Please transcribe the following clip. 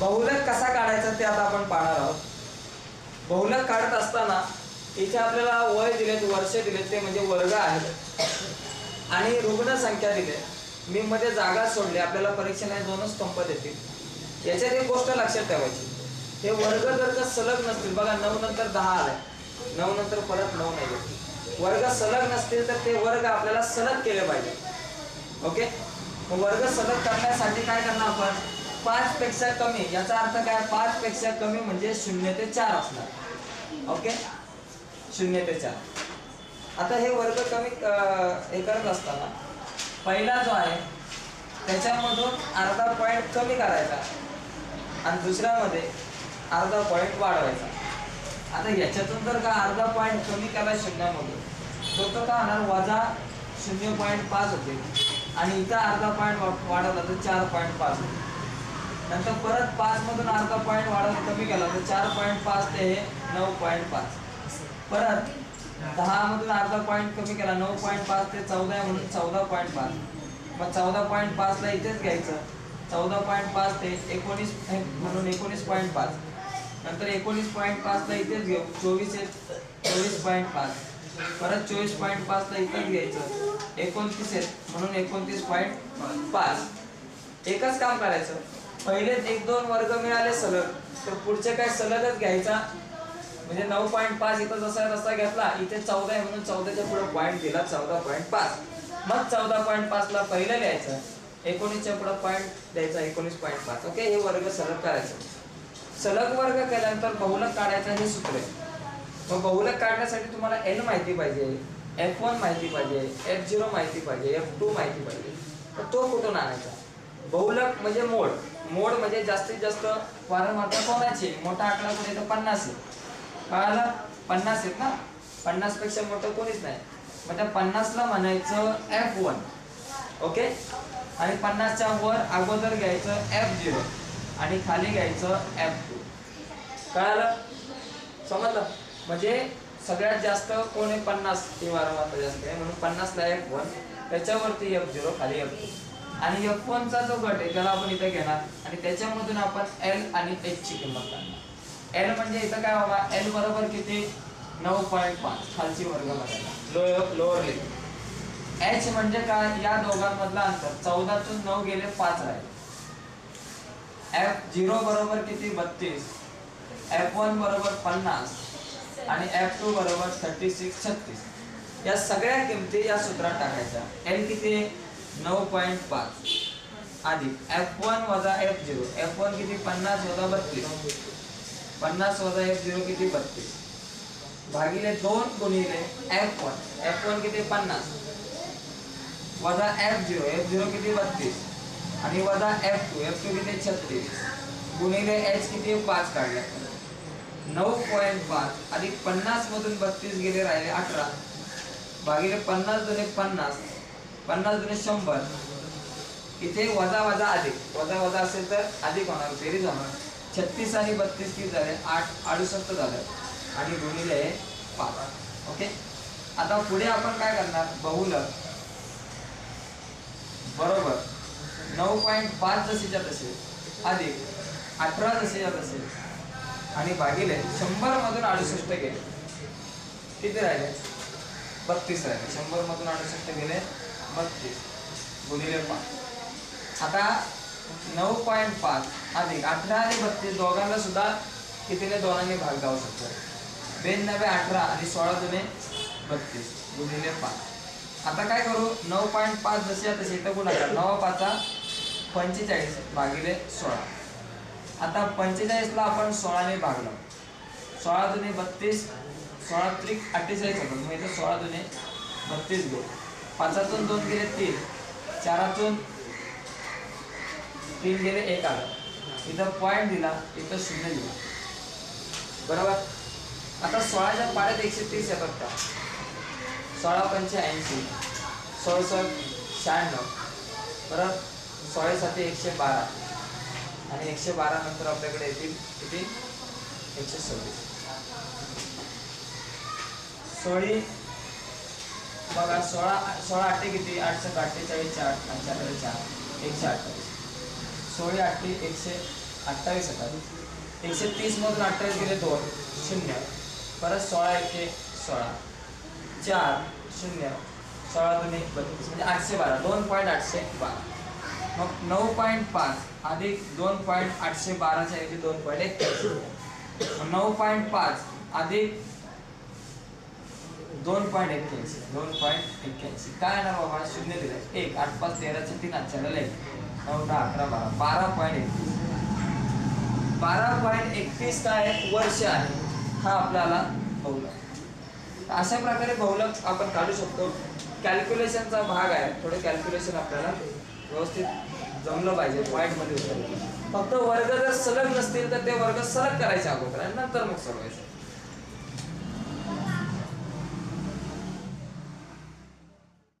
बहुलक कसा काढायचा ते आता आपण पाहणार आहोत. बहुलक काढत असताना इथे आपल्याला वय दिलेत वर्ष दिलेत ते म्हणजे वर्ग आहेत. आणि रुग्णसंख्या दिले. मी मध्ये जागा सोडली आपल्याला परीक्षेला दोनच स्तंभ देतील. याच्यात एक गोष्ट लक्षात ठेवायची. हे वर्ग जर का सलग नसतील बघा नऊ नंतर दहा आलाय. नऊ नंतर परत नऊ नाही वर्ग सलग नसतील तर ते वर्ग आपल्याला सलग केले पाहिजे. ओके? वर्ग सलग करण्यासाठी काय करणार आपण? पाच पेक्षा कमी. याचा अर्थ काय? पाच पेक्षा कमी म्हणजे शून्य ते चार असणार. ओके? शून्य ते चार. आता हे वर्ग कमी हे करत असताना पहिला जो आहे त्याच्यामधून अर्धा पॉईंट कमी करायचा आणि दुसऱ्यामध्ये अर्धा पॉईंट वाढवायचा. आता याच्यातून जर का अर्धा पॉईंट कमी केला शून्यामधून तो तर का होणार? वजा शून्य पॉईंट पाच होते. आणि इथं अर्धा पॉईंट वाढवला तर चार पॉईंट पाच होते. नंतर परत पाच मधून अर्धा पॉईंट वाढवून कमी केला तर चार पॉईंट पाच ते हे नऊ पॉईंट पाच. परत दहा मधून अर्धा पॉईंट कमी केला नऊ पॉईंट पाच ते चौदा आहे म्हणून चौदा पॉईंट पाच. मग चौदा पॉईंट पाचला इथेच घ्यायचं. चौदा पॉईंट पाच ते एकोणीस हे म्हणून एकोणीस पॉईंट पाच. नंतर एकोणीस पॉईंट पाचला इथेच घेऊ. चोवीस आहे चोवीस पॉईंट पाच. परत चोवीस पॉईंट पाचला इथेच घ्यायचं. एकोणतीस आहेत म्हणून एकोणतीस पॉईंट पाच. एकच काम करायचं. पहिले एक दोन वर्ग मिळाले सलग. तर पुढचे काय सलगच घ्यायचा? म्हणजे नऊ पॉईंट पाच इथं जसा रस्ता घेतला इथे चौदा आहे म्हणून चौदाच्या पुढे पॉईंट दिला चौदा पॉईंट पाच. मग चौदा पॉईंट पाच ला पहिलं लिहायचं एकोणीसच्या पुढे पॉईंट द्यायचा एकोणीस पॉईंट पाच. ओके? हे वर्ग सलग करायचं. सलग वर्ग केल्यानंतर बहुलक काढायचं हे सूत्र आहे. मग बहुलक काढण्यासाठी तुम्हाला एन माहिती पाहिजे एफ वन माहिती पाहिजे एफ झिरो माहिती पाहिजे एफ टू माहिती पाहिजे. तर तो कुठून आणायचा? बहुलक म्हणजे मोड. मोड म्हणजे जास्तीत जास्त वारंवारता कोणाची? मोठा आकडा कोणी तर पन्नास आहे. कळालं? पन्नास आहेत ना? पन्नासपेक्षा मोठं कोणीच नाही. मग त्या पन्नासला म्हणायचं एफ वन ओके? आणि पन्नासच्या वर अगोदर घ्यायचं एफ झिरो आणि खाली घ्यायचं एफ टू कळालं? समजलं? म्हणजे सगळ्यात जास्त कोण आहे पन्नास ती वारंवारता जास्त आहे. म्हणून पन्नासला एफ वन त्याच्यावरती एफ झिरो खाली एफ टू आणि एफ चा जो गट आहे त्याला आपण इथे घेणार आणि त्याच्यामधून आपण एल आणि एच ची किंमत काढणार. एल म्हणजे इथं काय बाबा एल बरोबर किती? नऊ पॉईंट पाच खालची वर्ग लो लोअर लिमिट एच म्हणजे काय? या दोघांमधला अंतर. चौदातून नऊ गेले पाच राहिले. एफ झिरो बरोबर किती? बत्तीस. एफ वन बरोबर पन्नास. आणि एफ टू बरोबर थर्टी सिक्स छत्तीस. या सगळ्या किमती या सूत्रात टाकायच्या. एल किती? नऊ पॉईंट पाच. अधिक एफ वन वजा एफ झिरो. एफ वन किती? पन्नास वजा बत्तीस. पन्नास वजा एफ झिरो किती? बत्तीस. भागिले दोन गुणिले एफ वन. एफ वन किती? पन्नास. वजा एफ झिरो. एफ झिरो किती? बत्तीस. आणि वजा एफ टू. एफ टू किती? छत्तीस. गुणिले एच किती? पाच काढले. नऊ पॉईंट पाच. अधिक पन्नासमधून बत्तीस गेले राहिले अठरा. भागिले पन्नास दुने पन्नास. पन्नास दुने शंभर. इथे वजा वजा अधिक. वजा वजा असेल तर अधिक होणार बेरीज होणार छत्तीस आणि बत्तीस किती झाले? आठ अडुसष्ट झालं. आणि गुणिले पाच. ओके? आता पुढे आपण काय करणार? बहुलक बरोबर. नऊ पॉईंट पाच जसेच्या तसे. अधिक. अठरा जसेच्या तसे. आणि भागिले शंभर मधून अडुसष्ट गेले. किती राहिले? बत्तीस राहिले. शंभर मधून अडुसष्ट गेले. बत्तीस गुणिले पाच. आता नऊ पॉईंट पाच अधिक अठरा आणि बत्तीस दोघांना सुद्धा कितीने दोनांनी भाग जाऊ शकतो? बेन अठरा आणि सोळा जुने बत्तीस गुणिले पाच. आता काय करू? नऊ पॉईंट पाच जसे तसे इथं गुणाकार नऊ पाचा पंचेचाळीस भागिले सोळा. आता पंचेचाळीसला आपण सोळाने भागलो सोळा जुने बत्तीस सोळा त्रिक अठ्ठेचाळीस होतो. मग इथं सोळा जुने बत्तीस घेऊ. पाचातून दोन गेले तीन. चारातून तीन गेले एक आलं. इथं पॉईंट दिला इथं शून्य दिला. बरोबर? आता सोळाच्या पाड्यात एकशे तीस येतात का. सोळा पंचे ऐंशी शहाण्णव. परत सोळेसाठी एकशे बारा. आणि एकशे बारा नंतर आपल्याकडे येतील किती? एकशे सव्वीस. सोळी बघा सोळा सोळा आठे किती? आठशे अठ्ठेचाळीस चार आणि चार एकशे अठ्ठावीस. सोळी आठे एकशे अठ्ठावीस येतात एकशे तीसमधून अठ्ठावीस गेले दोन शून्य. परत सोळा एके सोळा. चार शून्य. सोळा एक बत्तीस. म्हणजे आठशे बारा. दोन पॉईंट आठशे बारा. मग नऊ पॉईंट पाच अधिक दोन पॉईंट आठशे बाराच्या ऐवजी दोन पॉईंट एक नऊ पॉईंट पाच अधिक दोन पॉईंट एक्क्याऐंशी दोन पॉईंट एक्क्याऐंशी. काय येणार बाबा शून्य दिलं. एक आठ पाच तेराचे तीन आजच्या एक. नऊ दहा अकरा बारा. बारा पॉईंट एकतीस. बारा पॉईंट एकतीस काय आहे? वर्ष आहे. हा आपल्याला बहुलक अशा प्रकारे बहुलक आपण काढू शकतो. कॅल्क्युलेशनचा भाग आहे. थोडं कॅल्क्युलेशन आपल्याला व्यवस्थित जमलं पाहिजे. पॉईंटमध्ये उतरलं फक्त वर्ग जर सलग नसतील तर ते वर्ग सलग करायचे अगोदर आणि नंतर मग सगळं